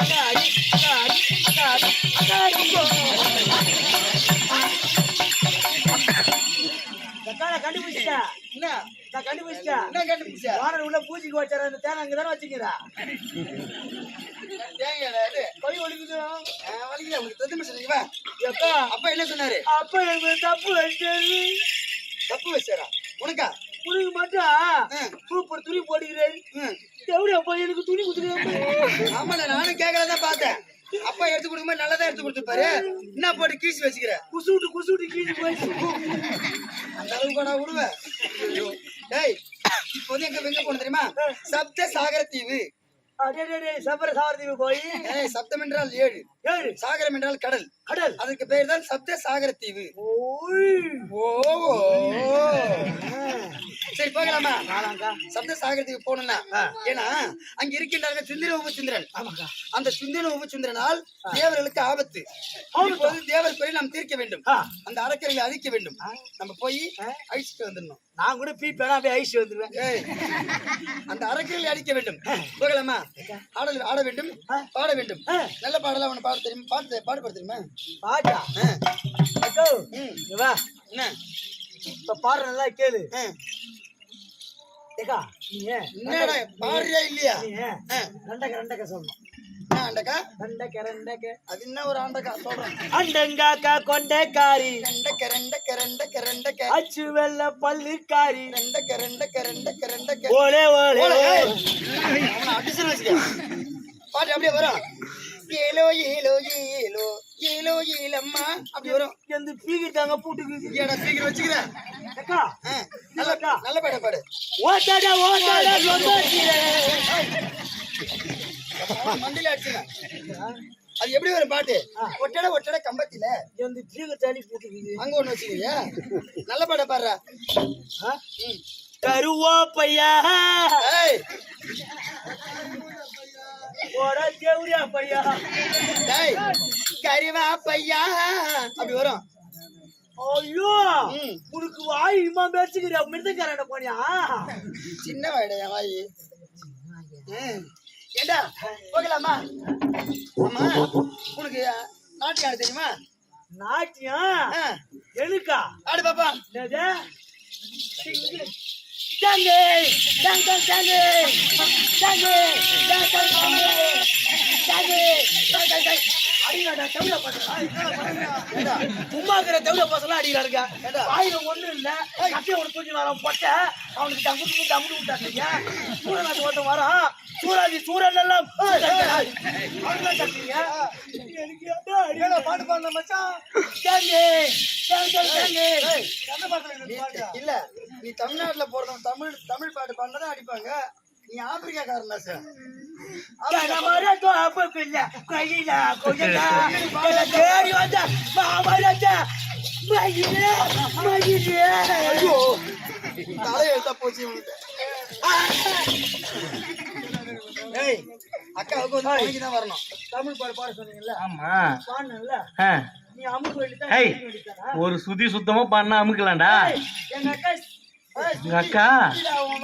அக்காடி அக்கா என்ன நான் கண்டுபிடிச்சிட்டேன் என்ன கண்டுபிடிச்சா வானர் உள்ள பூஜைக்கு வச்சார அந்த தேனை அங்கதானே வச்சுக்கிறா இது அப்பா என்ன சொன்னாரு அப்பா எனக்கு தப்பு வச்சது தப்பு வச்சாரா உனக்கா உனக்கு மட்டும். சூப்பர் துணி போடுகிறேன். எப்படி அப்பா எனக்கு துணி குத்துக்கிறேன் ஆமாடா நானும் கேட்கறதான் பார்த்தேன். அப்பா எடுத்து கொடுக்கும்போது நல்லதா எடுத்து கொடுத்துருப்பாரு. என்ன போட்டு கீசி வச்சுக்கிற? குசுட்டு குசுட்டு கீழே போயிடுச்சு அந்த அளவுக்கு நான் விடுவேன் டேய் இப்போ வந்து எங்க எங்க போன தெரியுமா? சப்த சாகர தீவு. சபர சாவரதீவு போய். ஏய் சப்தம் என்றால் ஏழு. ஏழு. சாகரம் என்றால் கடல். கடல். அதுக்கு பேர் தான் சப்த சாகர தீவு. ஓ ஓ. சரி போகலாமா? சப்த சாகரத்துக்கு போகணும்னா? ஏன்னா அங்க இருக்கின்றார்கள் சுந்தர உபசுந்திரன் அந்த சுந்தர உபசுந்திரனால் தேவர்களுக்கு ஆபத்து. இப்போது தேவர் குறை நாம் தீர்க்க வேண்டும். அந்த அரக்கர்களை அழிக்க வேண்டும். நம்ம போய் அழிச்சிட்டு வந்துடணும். நான் கூட பீப்பேனா அப்படியே ஐஸ் வந்துருவேன். ஏய், அந்த அரக்கர்களை அழிக்க வேண்டும். போகலாமா? ஆடல் ஆட வேண்டும். பாட வேண்டும். நல்ல பாடலாம் அவனை பாட தெரியுமா. பாட்டு பாடுபட தெரியுமா? பாட்டா. என்ன? இப்ப பாடுற நல்லா கேளு. ஏக்கா நீ என்னடா பாடுறியா இல்லையா. ரெண்டக்க ரெண்டக்க சொல்லணும். அது என்ன ஒரு ஆண்டக்கா சொல்றேன்? அண்டங்காக்கா கொண்டைக்காரி. ரெண்டக்க ரெண்டக்க ரெண்டக்க ரெண்டக்க. அச்சு வெள்ள பல்லுக்காரி. ரெண்டக்க ரெண்டக்க ரெண்டக்க ரெண்டக்க. ஓலே ஓலே வச்சுக்க. பாட்டு அப்படியே வரும் ஏலோ ஏலோ ஏலோ ஏலோ ஏலம்மா. அப்படி வரும். எந்த பீகிட்டாங்க பூட்டுக்கு. ஏடா சீக்கிரம் வச்சுக்கிறேன் அக்கா. நல்ல நல்ல பாட பாடு. ஓட்டாடா ஓட்டாடா சொந்தத்திலே மண்டியில அடிச்சுங்க அது எப்படி வரும் பாட்டு? ஒட்டட ஒட்டட கம்பத்தில. எந்த பீகிட்டாலி பூட்டுக்கு. அங்க ஒண்ணு வச்சுக்கிறியா? நல்ல பாட பாடுறா. தேவரியா பையா. கரிவா பையா. அப்படி வரும். ஐயோ. உனக்கு வாய் இம்மா பேச்சுக்கிறியா மிருந்தக்காரன போனியா? சின்ன வாயிடா என் வாயி. ஏண்டா போகலாமா? ஆமா உனக்கு நாட்டியம் தெரியுமா? நாட்டியம் ஆ, எதுக்கா? ஆடு பாப்பா என்னது சிங்கு. தாங்கு, தாங், தாங், தாங்கு. தாங்கு, தாங், தாங், தாங்கு. தாங்கு, தாங், தாங், தாங். அடிங்கடா, தவிர பசங்க. ஏண்டா சும்மா இருக்கிற தவிர பசங்க அடிக்கிறாருங்க ஏண்டா? வாயில ஒண்ணு இல்ல கட்டிய ஒண்ணு தூக்கி வரான் பொட்டை அவனுக்கு தம்பு தம்பு விட்டாங்க சூரநாட்டு வரான் சூராஜி சூரன் எல்லாம்? ஏடா பாட்டு பாடுன மச்சான்? இல்ல நீ தமிழ்நாட்டுல போறவன் தமிழ் தமிழ் பாட்டு பாடினதான் அடிப்பாங்க. நீ ஆப்பிரிக்காக்காரன் சார் தலை எழுத்தா போச்சு அக்காவுக்கு வந்து துணைக்கு தான் வரணும். தமிழ் பாடு பாட சொன்னீங்கல்ல? ஆமா. பாடணும்ல. நீ அமுக்கு ஒரு சுதி சுத்தமா பண்ண அமுக்கலாம்டா. எங்க அக்கா அக்கா?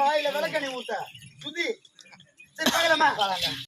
வாயில விளக்கணி ஊத்த. சுத்தி. சரி பார்க்கலாமா